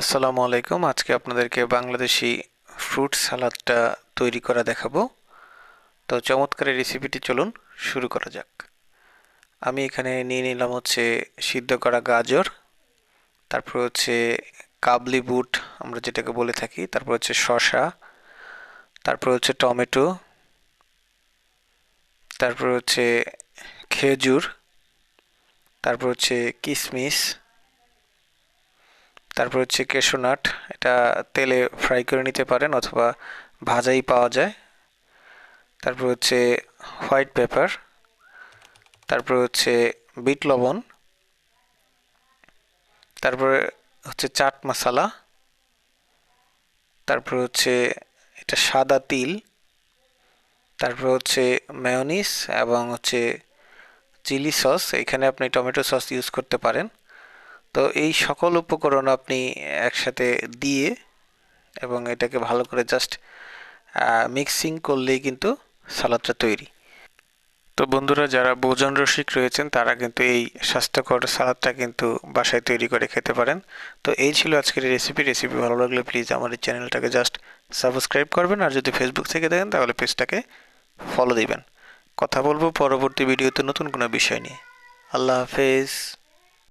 আসসালামু আলাইকুম। আজকে আপনাদেরকে বাংলাদেশি ফ্রুট সালাদটা তৈরি করা দেখাবো। তো চমৎকার রেসিপিটি চলুন শুরু করা যাক। আমি এখানে নিয়ে নিলাম হচ্ছে সিদ্ধ করা গাজর, তারপর হচ্ছে কাবলি বুট, আমরা যেটাকে বলে থাকি, তারপর হচ্ছে শসা, তারপর হচ্ছে টমেটো, তারপর হচ্ছে খেজুর, তারপর হচ্ছে কিশমিশ তারপর হচ্ছে কেশোনাট এটা তেলে ফ্রাই করে নিতে পারেন অথবা ভাজাই পাওয়া যায়। তারপর হচ্ছে হোয়াইট পেপার তারপর হচ্ছে বিট লবণ, তারপরে হচ্ছে চাট মশলা, তারপর হচ্ছে এটা সাদা তিল, তারপর হচ্ছে মেয়নিস এবং হচ্ছে চিলি সস এখানে আপনি টমেটো সস ইউজ করতে পারেন। তো এই সকল উপকরণ আপনি একসাথে দিয়ে এবং এটাকে ভালো করে জাস্ট মিক্সিং করলেই কিন্তু সালাদটা তৈরি। তো বন্ধুরা, যারা ভোজন রসিক রয়েছেন, তারা কিন্তু এই স্বাস্থ্যকর সালাদটা কিন্তু বাসায় তৈরি করে খেতে পারেন। তো এই ছিল আজকের রেসিপি রেসিপি ভালো লাগলে প্লিজ আমার এই চ্যানেলটাকে জাস্ট সাবস্ক্রাইব করবেন আর যদি ফেসবুক থেকে দেখেন, তাহলে পেজটাকে ফলো দিবেন। কথা বলব পরবর্তী ভিডিওতে নতুন কোনো বিষয় নিয়ে। আল্লাহ হাফেজ।